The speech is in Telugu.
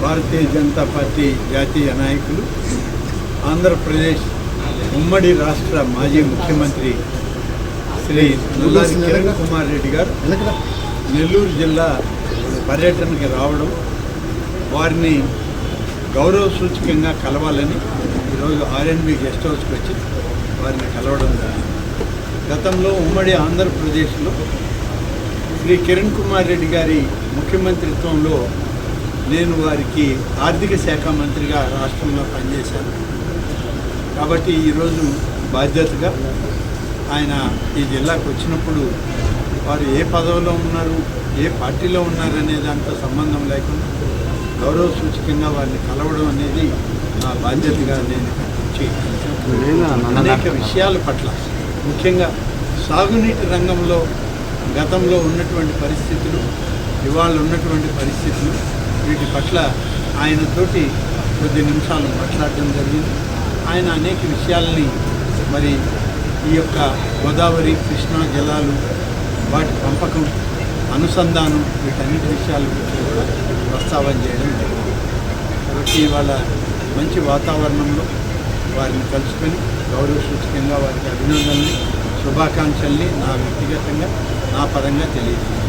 భారతీయ జనతా పార్టీ జాతీయ నాయకులు ఆంధ్రప్రదేశ్ ఉమ్మడి రాష్ట్ర మాజీ ముఖ్యమంత్రి శ్రీ నల్లారి కిరణ్ కుమార్ రెడ్డి గారు నెల్లూరు జిల్లా పర్యటనకి రావడం వారిని గౌరవ సూచకంగా కలవాలని ఈరోజు ఆర్ఎన్బి గెస్ట్ హౌస్కి వచ్చి వారిని కలవడం జరిగింది. గతంలో ఉమ్మడి ఆంధ్రప్రదేశ్లో శ్రీ కిరణ్ కుమార్ రెడ్డి గారి ముఖ్యమంత్రిత్వంలో నేను వారికి ఆర్థిక శాఖ మంత్రిగా రాష్ట్రంలో పనిచేశాను. కాబట్టి ఈరోజు బాధ్యతగా ఆయన ఈ జిల్లాకు వచ్చినప్పుడు వారు ఏ పదవిలో ఉన్నారు ఏ పార్టీలో ఉన్నారు అనే దాంతో సంబంధం లేకుండా గౌరవ సూచకంగా వారిని కలవడం అనేది నా బాధ్యతగా నేను అనేక విషయాల పట్ల ముఖ్యంగా సాగునీటి రంగంలో గతంలో ఉన్నటువంటి పరిస్థితులు ఇవాళ ఉన్నటువంటి పరిస్థితులు వీటి పట్ల ఆయనతోటి కొద్ది నిమిషాలు మాట్లాడడం జరిగింది. ఆయన అనేక విషయాలని మరి ఈ యొక్క గోదావరి కృష్ణా జలాలు వాటి పంపకం అనుసంధానం వీటన్నిటి విషయాల గురించి కూడా ప్రస్తావన చేయడం జరిగింది. కాబట్టి ఇవాళ మంచి వాతావరణంలో వారిని కలుసుకొని గౌరవ సూచకంగా వారికి అభినందనని శుభాకాంక్షల్ని నా వ్యక్తిగతంగా నా పరంగా తెలియదు